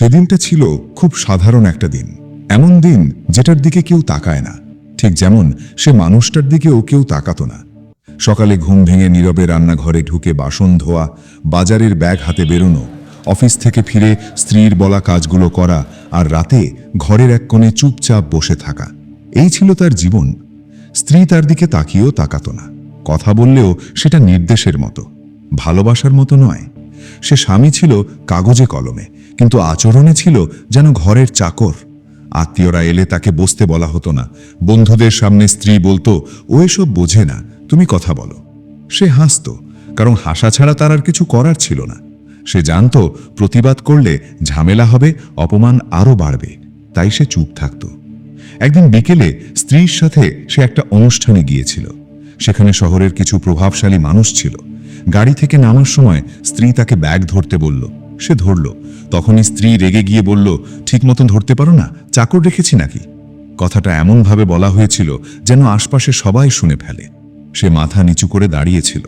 সেদিনটা ছিল খুব সাধারণ একটা দিন। এমন দিন যেটার দিকে কেউ তাকায় না। ঠিক যেমন সে মানুষটার দিকেও কেউ তাকাতো না। সকালে ঘুম ভেঙে নীরবে রান্নাঘরে ঢুকে বাসন ধোয়া, বাজারের ব্যাগ হাতে বেরোনো, অফিস থেকে ফিরে স্ত্রীর বলা কাজগুলো করা আর রাতে ঘরের এক কোণে চুপচাপ বসে থাকা। এই ছিল তার জীবন। স্ত্রী তার দিকে তাকিয়েও তাকাতো না। কথা বললেও সেটা নির্দেশের মতো। ভালোবাসার মতো নয়। সে স্বামী ছিল কাগজে কলমে। কিন্তু আচরণে ছিল যেন ঘরের চাকর। আত্মীয়রা এলে তাকে বসতে বলা হতো না। বন্ধুদের সামনে স্ত্রী বলতো, ও এসব বোঝে না, তুমি কথা বলো। সে হাসত, কারণ হাসা ছাড়া তার আর কিছু করার ছিল না। সে জানতো, প্রতিবাদ করলে ঝামেলা হবে, অপমান আরও বাড়বে, তাই সে চুপ থাকত। একদিন বিকেলে স্ত্রীর সাথে সে একটা অনুষ্ঠানে গিয়েছিল। সেখানে শহরের কিছু প্রভাবশালী মানুষ ছিল। গাড়ি থেকে নামার সময় স্ত্রী তাকে ব্যাগ ধরতে বলল সে ধরল। তখনই স্ত্রী রেগে গিয়ে বলল, ঠিক মতন ধরতে পারো না, চাকর রেখেছি নাকি? কথাটা এমনভাবে বলা হয়েছিল যেন আশপাশে সবাই শুনে ফেলে। সে মাথা নিচু করে দাঁড়িয়েছিল।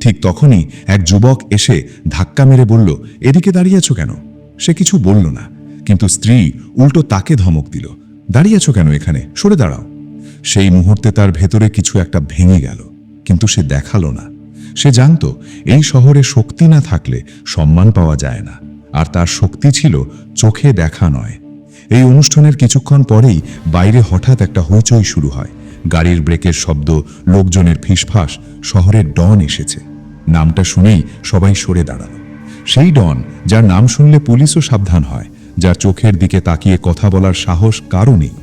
ঠিক তখনই এক যুবক এসে ধাক্কা মেরে বলল, এদিকে দাঁড়িয়েছ কেন? সে কিছু বলল না, কিন্তু স্ত্রী উল্টো তাকে ধমক দিল দাঁড়িয়েছ কেন এখানে? সরে দাঁড়াও। সেই মুহূর্তে তার ভেতরে কিছু একটা ভেঙে গেল, কিন্তু সে দেখাল না। সে জানত এই শহরে শক্তি না থাকলে সম্মান পাওয়া যায় না, আর তার শক্তি ছিল চোখে দেখা নয়। এই অনুষ্ঠানের কিছুক্ষণ পরেই বাইরে হঠাৎ একটা হইচই শুরু হয়। গাড়ির ব্রেকের শব্দ, লোকজনের ফিসফাস, শহরের ডন এসেছে। নামটা শুনেই সবাই সরে দাঁড়াল। সেই ডন, যার নাম শুনলে পুলিশও সাবধান হয়, যার চোখের দিকে তাকিয়ে কথা বলার সাহস কারও নেই।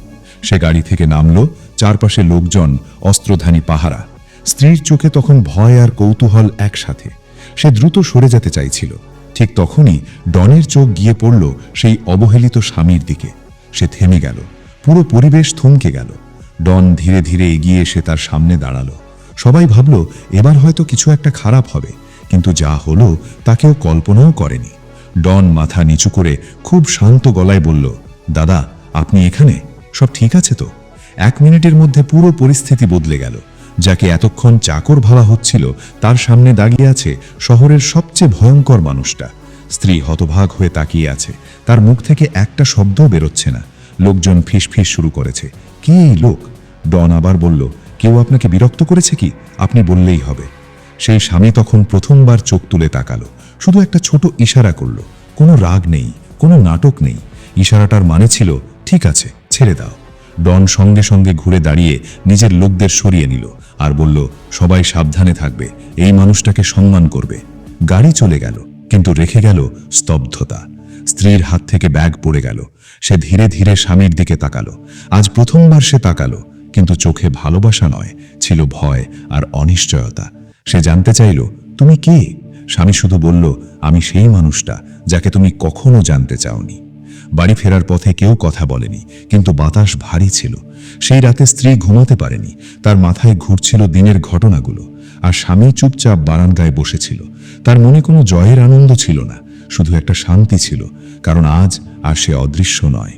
সে গাড়ি থেকে নামলো, চারপাশে লোকজন অস্ত্রধানী পাহারা। স্ত্রীর চোখে তখন ভয় আর কৌতূহল একসাথে। সে দ্রুত সরে যেতে চাইছিল। ঠিক তখনই ডনের চোখ গিয়ে পড়ল সেই অবহেলিত স্বামীর দিকে। সে থেমে গেল। পুরো পরিবেশ থমকে গেল। ডন ধীরে ধীরে এগিয়ে এসে তার সামনে দাঁড়াল। সবাই ভাবল, এবার হয়তো কিছু একটা খারাপ হবে। কিন্তু যা হলো তা কেউ কল্পনাও করেনি। ডন মাথা নিচু করে খুব শান্ত গলায় বলল, দাদা, আপনি এখানে? সব ঠিক আছে তো? এক মিনিটের মধ্যে পুরো পরিস্থিতি বদলে গেল। যাকে এতক্ষণ চাকর ভাবা হচ্ছিল, তার সামনে দাঁড়িয়ে আছে শহরের সবচেয়ে ভয়ঙ্কর মানুষটা। স্ত্রী হতভাগ হয়ে তাকিয়ে আছে। তার মুখ থেকে একটা শব্দও বেরোচ্ছে না। লোকজন ফিস ফিস শুরু করেছে। কে এই লোক? ডন আবার বলল, কেউ আপনাকে বিরক্ত করেছে কি? আপনি বললেই হবে। সেই স্বামী তখন প্রথমবার চোখ তুলে তাকালো। শুধু একটা ছোট ইশারা করল। কোনো রাগ নেই, কোনো নাটক নেই। ইশারাটার মানে ছিল, ঠিক আছে, ছেড়ে দাও। ডন সঙ্গে সঙ্গে ঘুরে দাঁড়িয়ে নিজের লোকদের সরিয়ে নিল আর বলল, সবাই সাবধানে থাকবে, এই মানুষটাকে সম্মান করবে। গাড়ি চলে গেল, কিন্তু রেখে গেল স্তব্ধতা। স্ত্রীর হাত থেকে ব্যাগ পড়ে গেল। সে ধীরে ধীরে স্বামীর দিকে তাকালো। আজ প্রথমবার সে তাকালো, কিন্তু চোখে ভালোবাসা নয়, ছিল ভয় আর অনিশ্চয়তা। সে জানতে চাইল, তুমি কে? স্বামী শুধু বলল, আমি সেই মানুষটা যাকে তুমি কখনো জানতে চাওনি। বাড়ি ফেরার পথে কেউ কথা বলেনি, কিন্তু বাতাস ভারী ছিল। সেই রাতে স্ত্রী ঘুমাতে পারেনি, তার মাথায় ঘুরছিল দিনের ঘটনাগুলো, আর স্বামী চুপচাপ বারান্দায় বসেছিল। তার মনে কোনো জয়ের আনন্দ ছিল না, শুধু একটা শান্তি ছিল, কারণ আজ আর সে অদৃশ্য নয়।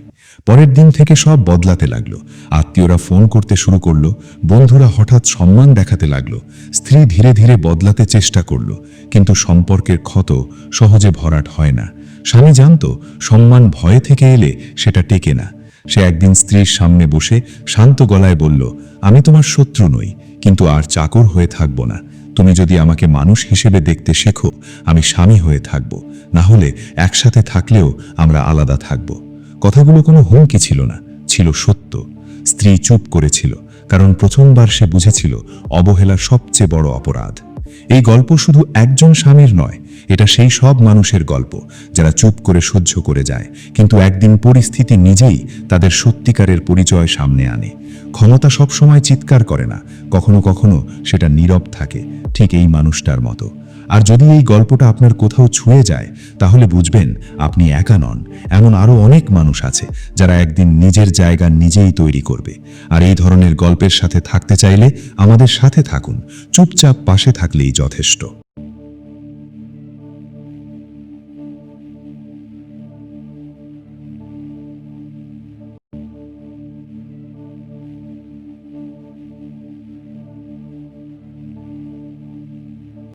পরের দিন থেকে সব বদলাতে লাগল। আত্মীয়রা ফোন করতে শুরু করল, বন্ধুরা হঠাৎ সম্মান দেখাতে লাগল, স্ত্রী ধীরে ধীরে বদলাতে চেষ্টা করল, কিন্তু সম্পর্কের ক্ষত সহজে ভরাট হয় না। স্বামী জানতো, সম্মান ভয়ে থেকে এলে সেটা টেকে না। সে একদিন স্ত্রীর সামনে বসে শান্ত গলায় বলল, আমি তোমার শত্রু নই, কিন্তু আর চাকর হয়ে থাকব না। তুমি যদি আমাকে মানুষ হিসেবে দেখতে শেখো, আমি স্বামী হয়ে থাকব। না হলে একসাথে থাকলেও আমরা আলাদা থাকব। কথাগুলো কোনো হুমকি ছিল না, ছিল সত্য। স্ত্রী চুপ করেছিল, কারণ প্রথমবার সে বুঝেছিল অবহেলা সবচেয়ে বড় অপরাধ। এই গল্প শুধু একজন স্বামীর নয়, এটা সেই সব মানুষের গল্প যারা চুপ করে সহ্য করে যায়, কিন্তু একদিন পরিস্থিতি নিজেই তাদের সত্যিকারের পরিচয় সামনে আনে। ক্ষমতা সবসময় চিৎকার করে না, কখনো কখনো সেটা নীরব থাকে, ঠিক এই মানুষটার মতো। আর যদি এই গল্পটা আপনার কোথাও ছুঁয়ে যায়, তাহলে বুঝবেন আপনি একা নন। এমন আরও অনেক মানুষ আছে যারা একদিন নিজের জায়গা নিজেই তৈরি করবে। আর এই ধরনের গল্পের সাথে থাকতে চাইলে আমাদের সাথে থাকুন। চুপচাপ পাশে থাকলেই যথেষ্ট।